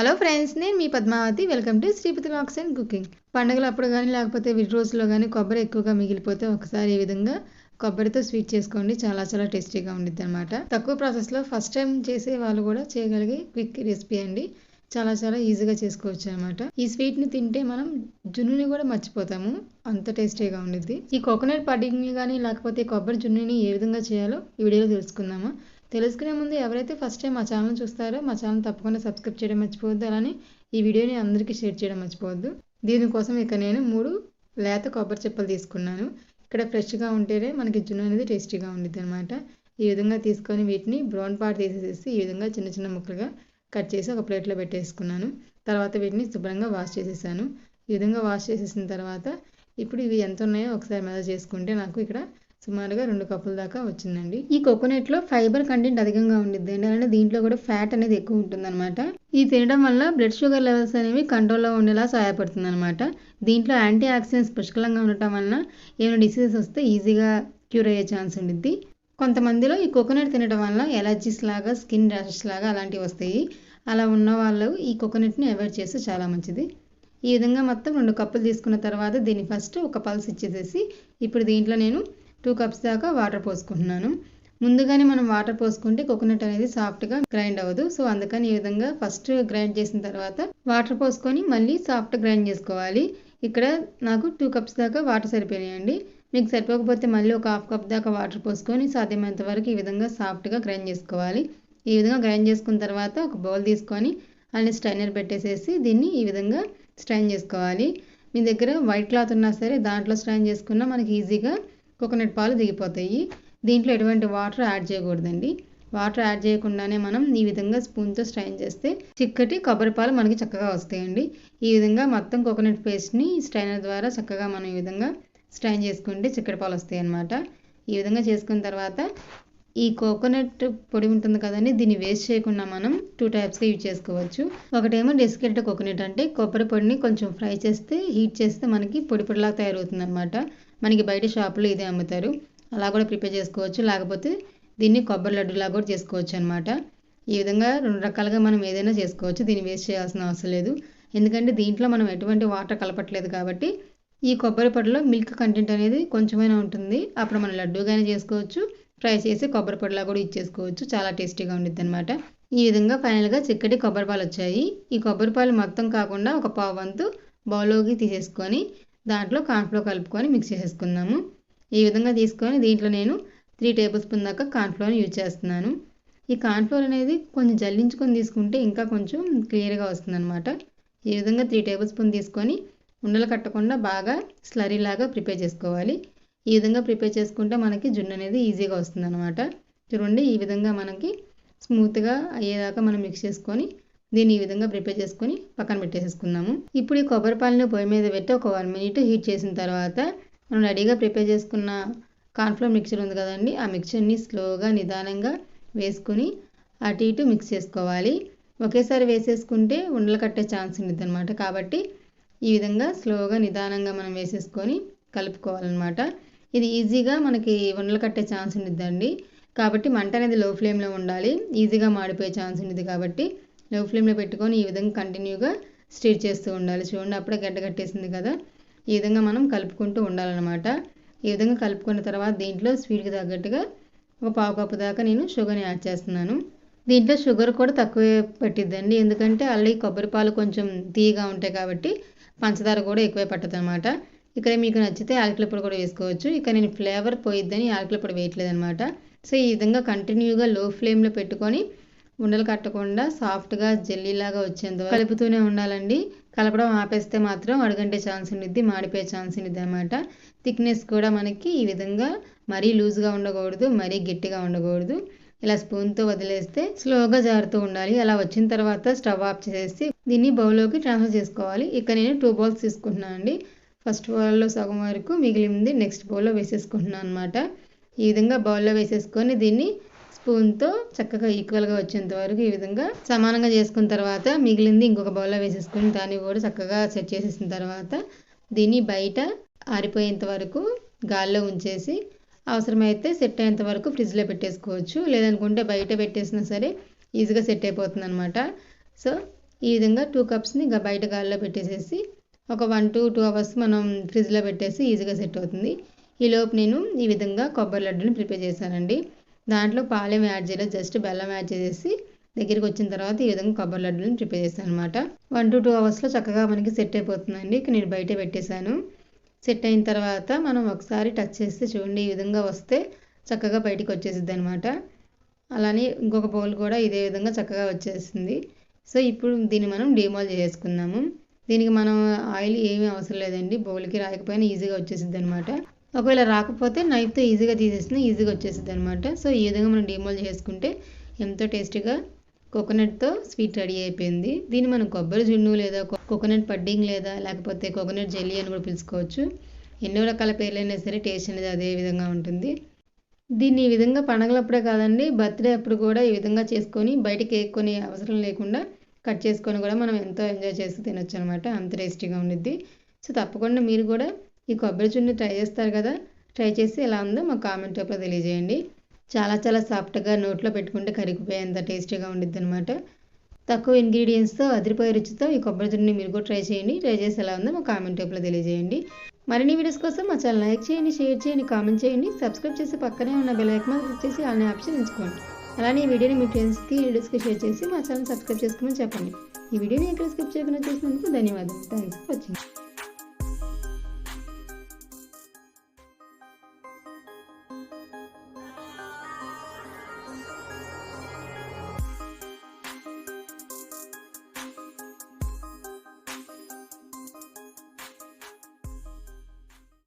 Hello friends నేను మీ Padmavathi. Welcome to Sripathi box and cooking పండుగలు అప్పుడు కానీ లేకపోతే విడి రోజుల్లో కానీ కొబ్బరి ఎక్కువగా మిగిలిపోతే ఒకసారి ఈ విధంగా కొబ్బరితో స్వీట్ చేసుకోండి. చాలా చాలా టేస్టీగా ఉండిద్ది అనమాట తక్కువ ప్రాసెస్లో ఫస్ట్ టైం చేసే వాళ్ళు కూడా చేయగలిగే క్విక్ రెసిపీ అండి. చాలా చాలా ఈజీగా చేసుకోవచ్చు అనమాట ఈ స్వీట్ని తింటే మనం జున్నుని కూడా మర్చిపోతాము. అంత టేస్టీగా ఉండిద్ది. ఈ కోకోనట్ పడ్డింగ్ని కానీ లేకపోతే కొబ్బరి జున్నుని ఏ విధంగా చేయాలో ఈ వీడియోలో తెలుసుకుందామా. తెలుసుకునే ముందు ఎవరైతే ఫస్ట్ టైం మా ఛానల్ చూస్తారో మా ఛానల్ తప్పకుండా సబ్స్క్రైబ్ చేయడం మర్చిపోవద్దు. అలానే ఈ వీడియోని అందరికీ షేర్ చేయడం మర్చిపోవద్దు. దీనికోసం ఇక నేను మూడు లేత కొబ్బరి చెప్పలు తీసుకున్నాను. ఇక్కడ ఫ్రెష్గా ఉంటేనే మనకి జున్ను అనేది టేస్టీగా ఉండిద్ది అనమాట ఈ విధంగా తీసుకొని వీటిని బ్రౌన్ పార్ట్ తీసేసి ఈ విధంగా చిన్న చిన్న ముక్కలుగా కట్ చేసి ఒక ప్లేట్లో పెట్టేసుకున్నాను. తర్వాత వీటిని శుభ్రంగా వాష్ చేసేసాను. ఈ విధంగా వాష్ చేసేసిన తర్వాత ఇప్పుడు ఇవి ఎంత ఉన్నాయో ఒకసారి మెజర్ చేసుకుంటే నాకు ఇక్కడ సుమారుగా రెండు కప్పుల దాకా వచ్చిందండి. ఈ కోకోనట్లో ఫైబర్ కంటెంట్ అధికంగా ఉండిద్ది. అండి అలానే దీంట్లో కూడా ఫ్యాట్ అనేది ఎక్కువ ఉంటుందన్నమాట. ఇది తినడం వల్ల బ్లడ్ షుగర్ లెవెల్స్ అనేవి కంట్రోల్లో ఉండేలా సహాయపడుతుంది అనమాట దీంట్లో యాంటీ ఆక్సిడెంట్స్ పుష్కలంగా ఉండటం వలన ఏమైనా డిసీజెస్ వస్తే ఈజీగా క్యూర్ అయ్యే ఛాన్స్ ఉండిద్ది. కొంతమందిలో ఈ కోకోనట్ తినడం వల్ల ఎలర్జీస్ లాగా స్కిన్ ర్యాషెస్ లాగా అలాంటివి వస్తాయి. అలా ఉన్న వాళ్ళు ఈ కోకోనట్ని అవాయిడ్ చేస్తే చాలా మంచిది. ఈ విధంగా మొత్తం రెండు కప్పులు తీసుకున్న తర్వాత దీన్ని ఫస్ట్ ఒక పల్స్ ఇచ్చేసేసి ఇప్పుడు దీంట్లో నేను టూ కప్స్ దాకా వాటర్ పోసుకుంటున్నాను. ముందుగానే మనం వాటర్ పోసుకుంటే కోకోనట్ అనేది సాఫ్ట్గా గ్రైండ్ అవ్వదు. సో అందుకని ఈ విధంగా ఫస్ట్ గ్రైండ్ చేసిన తర్వాత వాటర్ పోసుకొని మళ్ళీ సాఫ్ట్ గ్రైండ్ చేసుకోవాలి. ఇక్కడ నాకు టూ కప్స్ దాకా వాటర్ సరిపోయాయండి మీకు సరిపోకపోతే మళ్ళీ ఒక హాఫ్ కప్ దాకా వాటర్ పోసుకొని సాధ్యమైనంత వరకు ఈ విధంగా సాఫ్ట్గా గ్రైండ్ చేసుకోవాలి. ఈ విధంగా గ్రైండ్ చేసుకున్న తర్వాత ఒక బౌల్ తీసుకొని అలానే స్ట్రైనర్ పెట్టేసేసి దీన్ని ఈ విధంగా స్ట్రైన్ చేసుకోవాలి. మీ దగ్గర వైట్ క్లాత్ ఉన్నా సరే దాంట్లో స్ట్రైన్ చేసుకున్నా మనకి ఈజీగా కోకోనట్ పాలు దిగిపోతాయి. దీంట్లో ఎటువంటి వాటర్ యాడ్ చేయకూడదండి. వాటర్ యాడ్ చేయకుండానే మనం ఈ విధంగా స్పూన్తో స్ట్రైన్ చేస్తే చిక్కటి కొబ్బరి పాలు మనకి చక్కగా వస్తాయండి. ఈ విధంగా మొత్తం కోకోనట్ పేస్ట్ని స్ట్రైనర్ ద్వారా చక్కగా మనం ఈ విధంగా స్ట్రైన్ చేసుకుంటే చిక్కటి పాలు వస్తాయి అన్నమాట ఈ విధంగా చేసుకున్న తర్వాత ఈ కోకోనట్ పొడి ఉంటుంది కదండి దీన్ని వేస్ట్ చేయకుండా మనం టూ టైప్స్గా యూజ్ చేసుకోవచ్చు. ఒకటేమో డెసికెట్ కోకోనట్ అంటే కొబ్బరి పొడిని కొంచెం ఫ్రై చేస్తే హీట్ చేస్తే మనకి పొడి పొడిలాగా తయారవుతుంది అనమాట మనకి బయట షాపులో ఇదే అమ్ముతారు. అలా కూడా ప్రిపేర్ చేసుకోవచ్చు. లేకపోతే దీన్ని కొబ్బరి లడ్డులా కూడా చేసుకోవచ్చు అనమాట ఈ విధంగా రెండు రకాలుగా మనం ఏదైనా చేసుకోవచ్చు. దీన్ని వేస్ట్ చేయాల్సిన అవసరం లేదు. ఎందుకంటే దీంట్లో మనం ఎటువంటి వాటర్ కలపట్లేదు కాబట్టి ఈ కొబ్బరి పొడిలో మిల్క్ కంటెంట్ అనేది కొంచెమైనా ఉంటుంది. అప్పుడు మనం లడ్డూగానే చేసుకోవచ్చు. ఫ్రై చేసి కొబ్బరి పొడిలా కూడా ఇచ్చేసుకోవచ్చు. చాలా టేస్టీగా ఉండిద్ది అనమాట ఈ విధంగా ఫైనల్గా చిక్కటి కొబ్బరి పాలు వచ్చాయి. ఈ కొబ్బరి పాలు మొత్తం కాకుండా ఒక పావు వంతు బౌల్లోకి తీసేసుకొని దాంట్లో కాన్ఫ్లో కలుపుకొని మిక్స్ చేసేసుకుందాము. ఈ విధంగా తీసుకొని దీంట్లో నేను త్రీ టేబుల్ స్పూన్ దాకా కార్న్ఫ్లోర్ని యూజ్ చేస్తున్నాను. ఈ కార్న్ఫ్లోర్ అనేది కొంచెం జల్లించుకొని తీసుకుంటే ఇంకా కొంచెం క్లియర్గా వస్తుందన్నమాట. ఈ విధంగా త్రీ టేబుల్ స్పూన్ తీసుకొని ఉండలు కట్టకుండా బాగా స్లరీ లాగా ప్రిపేర్ చేసుకోవాలి. ఈ విధంగా ప్రిపేర్ చేసుకుంటే మనకి జున్ను అనేది ఈజీగా వస్తుంది అనమాట చూడండి ఈ విధంగా మనకి స్మూత్గా అయ్యేదాకా మనం మిక్స్ చేసుకొని దీన్ని ఈ విధంగా ప్రిపేర్ చేసుకొని పక్కన పెట్టేసేసుకుందాము. ఇప్పుడు ఈ కొబ్బరి పాలని పొయ్యి మీద పెట్టి ఒక వన్ మినిట్ హీట్ చేసిన తర్వాత మనం రెడీగా ప్రిపేర్ చేసుకున్న కార్న్ఫ్లోర్ మిక్చర్ ఉంది కదండి ఆ మిక్చర్ని స్లోగా నిదానంగా వేసుకుని అటు ఇటు మిక్స్ చేసుకోవాలి. ఒకేసారి వేసేసుకుంటే ఉండలు కట్టే ఛాన్స్ ఉంటుంది అనమాట కాబట్టి ఈ విధంగా స్లోగా నిదానంగా మనం వేసేసుకొని కలుపుకోవాలన్నమాట. ఇది ఈజీగా మనకి ఉండలు కట్టే ఛాన్స్ ఉండిద్దండి. కాబట్టి మంట అనేది లో ఫ్లేమ్లో ఉండాలి. ఈజీగా మాడిపోయే ఛాన్స్ ఉంటుంది కాబట్టి లో ఫ్లేమ్లో పెట్టుకొని ఈ విధంగా కంటిన్యూగా స్టీర్ చేస్తూ ఉండాలి. చూడండి అప్పుడే గడ్డ కట్టేసింది కదా. ఈ విధంగా మనం కలుపుకుంటూ ఉండాలన్నమాట. ఈ విధంగా కలుపుకున్న తర్వాత దీంట్లో స్వీట్కి తగ్గట్టుగా ఒక పావు కప్పు దాకా నేను షుగర్ని యాడ్ చేస్తున్నాను. దీంట్లో షుగర్ కూడా తక్కువే పట్టిద్దండి. ఎందుకంటే ఆల్రెడీ కొబ్బరి పాలు కొంచెం తీయగా ఉంటాయి కాబట్టి పంచదార కూడా ఎక్కువే పట్టదనమాట ఇక్కడ మీకు నచ్చితే యాలకుల పొడి కూడా వేసుకోవచ్చు. ఇక్కడ నేను ఫ్లేవర్ పోయిద్దని యాలకుల పొడి వేయట్లేదు అనమాట సో ఈ విధంగా కంటిన్యూగా లో ఫ్లేమ్లో పెట్టుకొని ఉండలు కట్టకుండా సాఫ్ట్గా జెల్లీలాగా వచ్చేంత కలుపుతూనే ఉండాలండి. కలపడం ఆపేస్తే మాత్రం అడగంటే ఛాన్స్ ఉండిద్ది మాడిపోయే ఛాన్స్ ఉండిద్ది అనమాట థిక్నెస్ కూడా మనకి ఈ విధంగా మరీ లూజ్గా ఉండకూడదు మరీ గట్టిగా ఉండకూడదు. ఇలా స్పూన్తో వదిలేస్తే స్లోగా జారుతూ ఉండాలి. అలా వచ్చిన తర్వాత స్టవ్ ఆఫ్ చేసేసి దీన్ని బౌల్లోకి ట్రాన్స్ఫర్ చేసుకోవాలి. ఇక్కడ నేను టూ బౌల్స్ తీసుకుంటున్నాను అండి ఫస్ట్ బౌల్లో సగం వరకు మిగిలింది. నెక్స్ట్ బౌల్లో వేసేసుకుంటున్నాను అనమాట ఈ విధంగా బౌల్లో వేసేసుకొని దీన్ని స్పూన్తో చక్కగా ఈక్వల్గా వచ్చేంత వరకు ఈ విధంగా సమానంగా చేసుకున్న తర్వాత మిగిలింది ఇంకొక బౌల్లో వేసేసుకొని దాన్ని కూడా చక్కగా సెట్ చేసేసిన తర్వాత దీన్ని బయట ఆరిపోయేంత వరకు గాల్లో ఉంచేసి అవసరమైతే సెట్ అయ్యేంత వరకు ఫ్రిడ్జ్లో పెట్టేసుకోవచ్చు. లేదనుకుంటే బయట పెట్టేసినా సరే ఈజీగా సెట్ అయిపోతుంది అనమాట సో ఈ విధంగా టూ కప్స్ని బయట గాల్లో పెట్టేసేసి ఒక వన్ టు టూ అవర్స్ మనం ఫ్రిడ్జ్లో పెట్టేసి ఈజీగా సెట్ అవుతుంది. ఈలోపు నేను ఈ విధంగా కొబ్బరి లడ్డుని ప్రిపేర్ చేశానండి. దాంట్లో పాలెం యాడ్ చేయలేదు జస్ట్ బెల్లం యాడ్ చేసేసి దగ్గరికి వచ్చిన తర్వాత ఈ విధంగా కొబ్బరి లడ్డుని ప్రిపేర్ చేశాను అనమాట వన్ టు టూ అవర్స్లో చక్కగా మనకి సెట్ అయిపోతుందండి. ఇక నేను బయట పెట్టేశాను. సెట్ అయిన తర్వాత మనం ఒకసారి టచ్ చేస్తే చూడండి ఈ విధంగా వస్తే చక్కగా బయటికి వచ్చేసిద్ది అనమాట అలానే ఇంకొక బౌల్ కూడా ఇదే విధంగా చక్కగా వచ్చేసింది. సో ఇప్పుడు దీన్ని మనం డిమాల్ చేసుకుందాము. దీనికి మనం ఆయిల్ ఏమీ అవసరం లేదండి. బౌల్కి రాకపోయినా ఈజీగా వచ్చేసిద్ది అనమాట ఒకవేళ రాకపోతే నైఫ్తో ఈజీగా తీసేసిన ఈజీగా వచ్చేసిద్ది అనమాట సో ఈ విధంగా మనం డిమోల్ చేసుకుంటే ఎంతో టేస్టీగా కోకోనట్తో స్వీట్ రెడీ అయిపోయింది. దీన్ని మనం కొబ్బరి జున్ను లేదా కోకోనట్ పడ్డింగ్ లేదా లేకపోతే కోకోనట్ జెల్లీ అని కూడా పిలుచుకోవచ్చు. ఎన్నో రకాల పేర్లైనా సరే టేస్ట్ అనేది అదే విధంగా ఉంటుంది. దీన్ని ఈ విధంగా పండగలప్పుడే కాదండి బర్త్డే అప్పుడు కూడా ఈ విధంగా చేసుకొని బయట కేక్ కొనే అవసరం లేకుండా కట్ చేసుకొని కూడా మనం ఎంతో ఎంజాయ్ చేస్తూ తినొచ్చు అనమాట అంత టేస్టీగా ఉండిద్ది. సో తప్పకుండా మీరు కూడా ఈ కొబ్బరి చున్ని ట్రై చేస్తారు కదా ట్రై చేసి ఎలా ఉందో మా కామెంట్ రూపంలో తెలియజేయండి. చాలా చాలా సాఫ్ట్గా నోట్లో పెట్టుకుంటే కరిగిపోయేంత టేస్టీగా ఉండిద్ది అనమాట తక్కువ ఇంగ్రీడియంట్స్తో అదిరిపోయే రుచితో ఈ కొబ్బరి చున్ని మీరు కూడా ట్రై చేయండి. ట్రై చేసి ఎలా ఉందో మా కామెంట్ రూపంలో తెలియజేయండి. మరిన్ని వీడియోస్ కోసం మా ఛానల్ లైక్ చేయండి షేర్ చేయండి కామెంట్ చేయండి. సబ్స్క్రైబ్ చేసి పక్కనే ఉన్న బెల్ ఐకాన్ క్లిక్ చేసి అనే ఆప్షన్ ఎంచుకోండి. అలానే ఈ వీడియోని మీ ఫ్రెండ్స్కి రీడర్స్కి షేర్ చేసి మా ఛానల్ సబ్స్క్రైబ్ చేసుకోమని చెప్పండి. ఈ వీడియోని ఎక్కడ స్కిప్ చేయకుండా చేసినందుకు ధన్యవాదాలు. Thanks for watching.